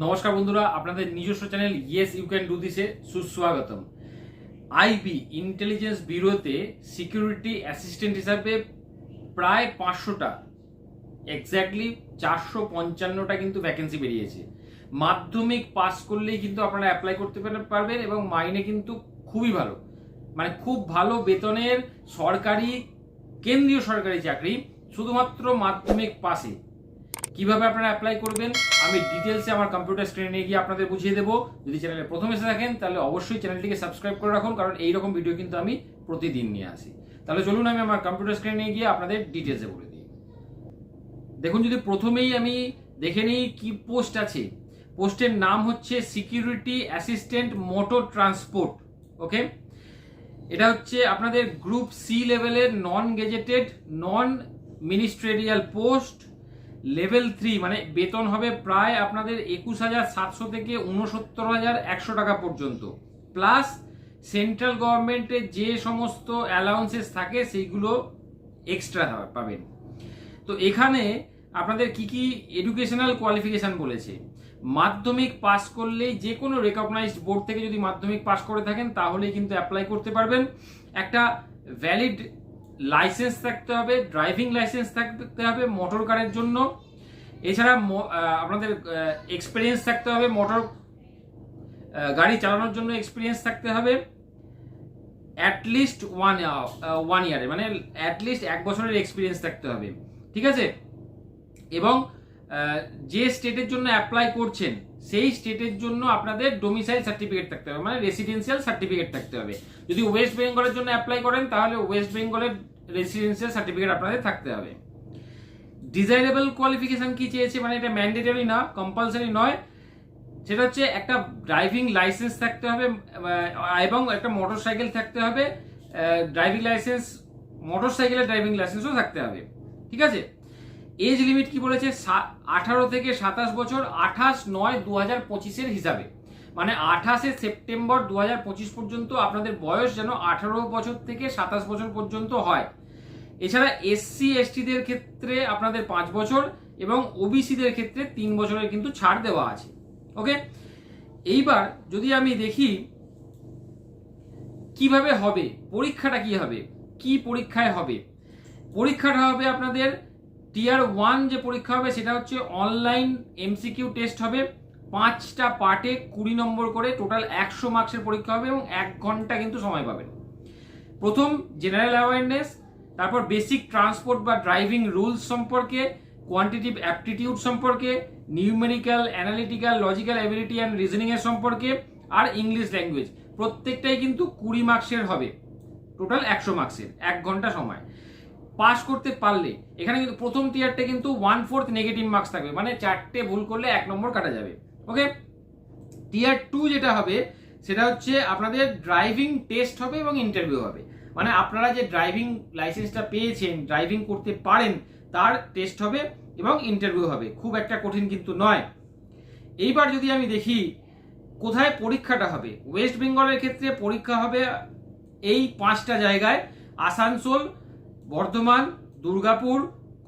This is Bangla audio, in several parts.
নমস্কার বন্ধুরা, আপনাদের নিজস্ব channel yes you can do দিসে সুস্বাগতম। আইবি ইন্টেলিজেন্স ব্যুরোতে সিকিউরিটি অ্যাসিস্ট্যান্ট হিসাবে প্রায় পাঁচশোটা এক্স্যাক্টলি চারশো পঞ্চান্নটা কিন্তু ভ্যাকেন্সি বেরিয়েছে। মাধ্যমিক পাস করলেই কিন্তু আপনারা অ্যাপ্লাই করতে পারবেন এবং মাইনে কিন্তু খুবই ভালো। মানে খুব ভালো বেতনের সরকারি, কেন্দ্রীয় সরকারি চাকরি, শুধুমাত্র মাধ্যমিক পাসে কীভাবে আপনারা অ্যাপ্লাই করবেন, আমি ডিটেলসে আমার কম্পিউটার স্ক্রিনে গিয়ে আপনাদের বুঝিয়ে দেবো। যদি চ্যানেলে প্রথম এসে থাকেন, তাহলে অবশ্যই চ্যানেলটিকে সাবস্ক্রাইব করে রাখুন, কারণ এই রকম ভিডিও কিন্তু আমি প্রতিদিন নিয়ে আসি। তাহলে চলুন আমি আমার কম্পিউটার স্ক্রিনে গিয়ে আপনাদের ডিটেলসে বলে দিই। দেখুন, যদি প্রথমেই আমি দেখে নিই কি পোস্ট আছে, পোস্টের নাম হচ্ছে security assistant motor transport okay এটা হচ্ছে আপনাদের গ্রুপ সি লেভেলের non gazetted non ministerial post level three মানে বেতন হবে প্রায় আপনাদের একুশ হাজার সাতশো থেকে উনসত্তর হাজার একশো টাকা পর্যন্ত। প্লাস সেন্ট্রাল গভর্নমেন্টের যে সমস্ত অ্যালাউন্সেস থাকে, সেইগুলো এক্সট্রা পাবেন। তো এখানে আপনাদের কি কি এডুকেশনাল কোয়ালিফিকেশন বলেছে? মাধ্যমিক পাস করলেই যে কোনো রেকগনাইজড বোর্ড থেকে যদি মাধ্যমিক পাস করে থাকেন, তাহলেই কিন্তু অ্যাপ্লাই করতে পারবেন। একটা ভ্যালিড লাইসেন্স থাকতে হবে, ড্রাইভিং লাইসেন্স থাকতে হবে মোটর কারের জন্য। এছাড়া আপনাদের এক্সপিরিয়েন্স থাকতে হবে মোটর গাড়ি চালানোর জন্য এক্সপিরিয়েন্স থাকতে হবে। অ্যাটলিস্ট ওয়ান ওয়ান ইয়ারে মানে অ্যাটলিস্ট এক বছরের এক্সপিরিয়েন্স থাকতে হবে। ঠিক আছে? এবং যে স্টেটের জন্য অ্যাপ্লাই করছেন, সেই স্টেটের জন্য আপনাদের ডোমিসাইল সার্টিফিকেট থাকতে হবে মানে রেসিডেন্সিয়াল সার্টিফিকেট থাকতে হবে। যদি ওয়েস্ট বেঙ্গলের জন্য অ্যাপ্লাই করেন, তাহলে ওয়েস্ট বেঙ্গলের রেসিডেন্সিয়াল সার্টিফিকেট আপনাদের থাকতে হবে। ডিজাইরেবল কোয়ালিফিকেশন কি চেয়েছে? মানে এটা ম্যান্ডেটরি না কম্পালসারি নয়। সেটা হচ্ছে একটা ড্রাইভিং লাইসেন্স থাকতে হবে এবং একটা মোটর সাইকেল থাকতে হবে ড্রাইভিং লাইসেন্স মোটর সাইকেলের ড্রাইভিং লাইসেন্সও থাকতে হবে। ঠিক আছে? এজ লিমিট কি বলেছে? আঠারো থেকে সাতাশ বছর, আঠাশ নয় দু হাজার পঁচিশের হিসাবে। মানে আঠাশে সেপ্টেম্বর দু হাজার পঁচিশ পর্যন্ত আপনাদের বয়স যেন আঠারো বছর থেকে সাতাশ বছর পর্যন্ত হয়। এছাড়া এসসি এসটিদের ক্ষেত্রে আপনাদের পাঁচ বছর এবং ওবিসিদের ক্ষেত্রে তিন বছরের কিন্তু ছাড় দেওয়া আছে। ওকে এইবার যদি আমি দেখি কীভাবে হবে, পরীক্ষাটা কি হবে, কি পরীক্ষায় হবে? পরীক্ষাটা হবে আপনাদের টিয়ার ওয়ান যে পরীক্ষা হবে সেটা হচ্ছে অনলাইন এমসিকিউ টেস্ট হবে। পাঁচটা পার্টে কুড়ি নম্বর করে টোটাল একশো মার্কসের পরীক্ষা হবে এবং এক ঘণ্টা কিন্তু সময় পাবেন। প্রথম জেনারেল অ্যাওয়ারনেস তারপর বেসিক ট্রান্সপোর্ট বা ড্রাইভিং রুলস সম্পর্কে কোয়ান্টিটিভ অ্যাপটিটিউড সম্পর্কে numerical analytical logical ability and reasoning এর সম্পর্কে আর ইংলিশ ল্যাঙ্গুয়েজ প্রত্যেকটাই কিন্তু কুড়ি মার্কসের হবে। টোটাল একশো মার্কসের এক ঘণ্টা সময়। পাস করতে পারলে, এখানে কিন্তু প্রথম টিয়ারটা কিন্তু ওয়ান ফোর্থ নেগেটিভ মার্কস থাকবে মানে চারটে ভুল করলে এক নম্বর কাটা যাবে ওকে টিয়ার টু যেটা হবে, সেটা হচ্ছে আপনাদের ড্রাইভিং টেস্ট হবে এবং ইন্টারভিউ হবে মানে আপনারা যে ড্রাইভিং লাইসেন্সটা পেয়েছেন ড্রাইভিং করতে পারেন, তার টেস্ট হবে এবং ইন্টারভিউ হবে, খুব একটা কঠিন কিন্তু নয়। এইবার যদি আমি দেখি, কোথায় পরীক্ষাটা হবে? ওয়েস্ট বেঙ্গলের ক্ষেত্রে পরীক্ষা হবে এই পাঁচটা জায়গায়, আসানসোল বর্ধমান, দুর্গাপুর,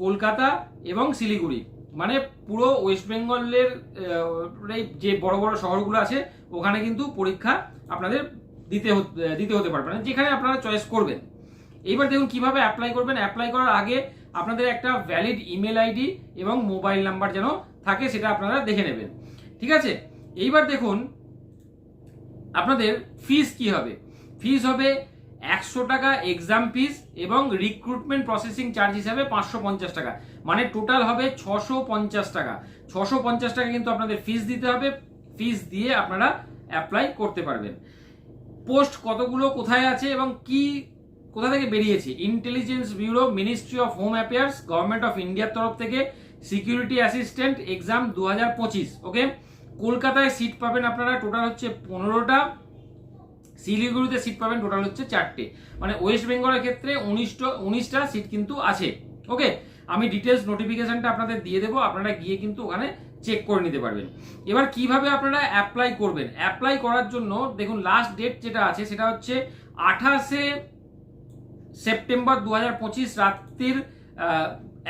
কলকাতা এবং শিলিগুড়ি। মানে পুরো ওয়েস্ট বেঙ্গলের যে বড় বড় শহরগুলো আছে, ওখানে কিন্তু পরীক্ষা আপনাদের দিতে দিতে হতে পারবে না, যেখানে আপনারা চয়েস করবেন। এইবার দেখুন কীভাবে অ্যাপ্লাই করবেন। অ্যাপ্লাই করার আগে আপনাদের একটা ভ্যালিড ইমেল আইডি এবং মোবাইল নাম্বার যেন থাকে, সেটা আপনারা দেখে নেবেন। ঠিক আছে? এইবার দেখুন, আপনাদের ফিস কি হবে? ফিস হবে একশো টাকা এক্সাম ফিস এবং রিক্রুটমেন্ট প্রসেসিং চার্জ হিসাবে পাঁচশো পঞ্চাশ টাকা। মানে টোটাল হবে ছশো পঞ্চাশ টাকা। ছশো পঞ্চাশ টাকা কিন্তু আপনাদের ফিস দিতে হবে। ফিস দিয়ে আপনারা অ্যাপ্লাই করতে পারবেন। পোস্ট কতগুলো, কোথায় আছে এবং কি, কোথা থেকে বেরিয়েছে? Intelligence bureau ministry of home affairs government of ইন্ডিয়ার তরফ থেকে সিকিউরিটি অ্যাসিস্ট্যান্ট এক্সাম দু হাজার পঁচিশ ওকে কলকাতায় সিট পাবেন আপনারা। টোটাল হচ্ছে পনেরোটা। শিলিগুড়িতে সিট পাবেন টোটাল হচ্ছে চারটে। মানে ওয়েস্ট বেঙ্গলের ক্ষেত্রে উনিশটা উনিশটা সিট কিন্তু আছে। ওকে আমি ডিটেলস নোটিফিকেশনটা আপনাদের দিয়ে দেবো, আপনারা গিয়ে কিন্তু ওখানে চেক করে নিতে পারবেন। এবার কীভাবে আপনারা অ্যাপ্লাই করবেন? অ্যাপ্লাই করার জন্য দেখুন লাস্ট ডেট যেটা আছে, সেটা হচ্ছে আঠাশে সেপ্টেম্বর দু হাজার পঁচিশ রাত্রির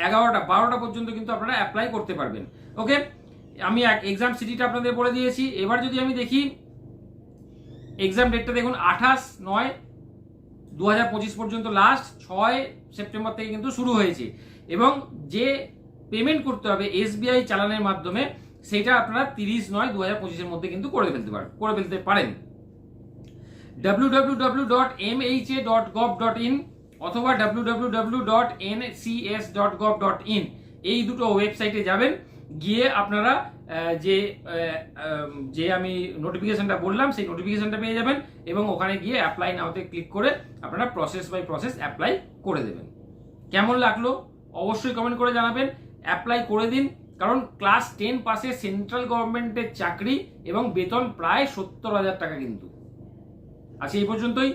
এগারোটা, বারোটা পর্যন্ত কিন্তু আপনারা অ্যাপ্লাই করতে পারবেন। ওকে আমি এক্সাম সিটিটা আপনাদের বলে দিয়েছি। এবার যদি আমি দেখি এক্সাম ডেটটা দেখুন, আঠাশ নয় দু পর্যন্ত লাস্ট ছয় সেপ্টেম্বর থেকে কিন্তু শুরু হয়েছে। এবং যে পেমেন্ট করতে হবে এসবিআই চালানের মাধ্যমে, সেটা আপনারা তিরিশ নয় দু হাজার পঁচিশের মধ্যে কিন্তু করে ফেলতে পারেন করে ফেলতে পারেন। www.mha.gov.in অথবা www.ncs.gov.in এই দুটো ওয়েবসাইটে যাবেন, গিয়ে আপনারা যে যে আমি নোটিফিকেশনটা বললাম, সেই নোটিফিকেশনটা পেয়ে যাবেন এবং ওখানে গিয়ে অ্যাপ্লাই নাওতে ক্লিক করে আপনারা প্রসেস বাই প্রসেস অ্যাপ্লাই করে দেবেন। কেমন লাগল? অবশ্যই কমেন্ট করে জানাবেন। অ্যাপ্লাই করে দিন, কারণ ক্লাস টেন পাসে সেন্ট্রাল গভর্নমেন্টের চাকরি এবং বেতন প্রায় সত্তর হাজার টাকা কিন্তু। আজকে এই পর্যন্তই,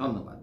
ধন্যবাদ।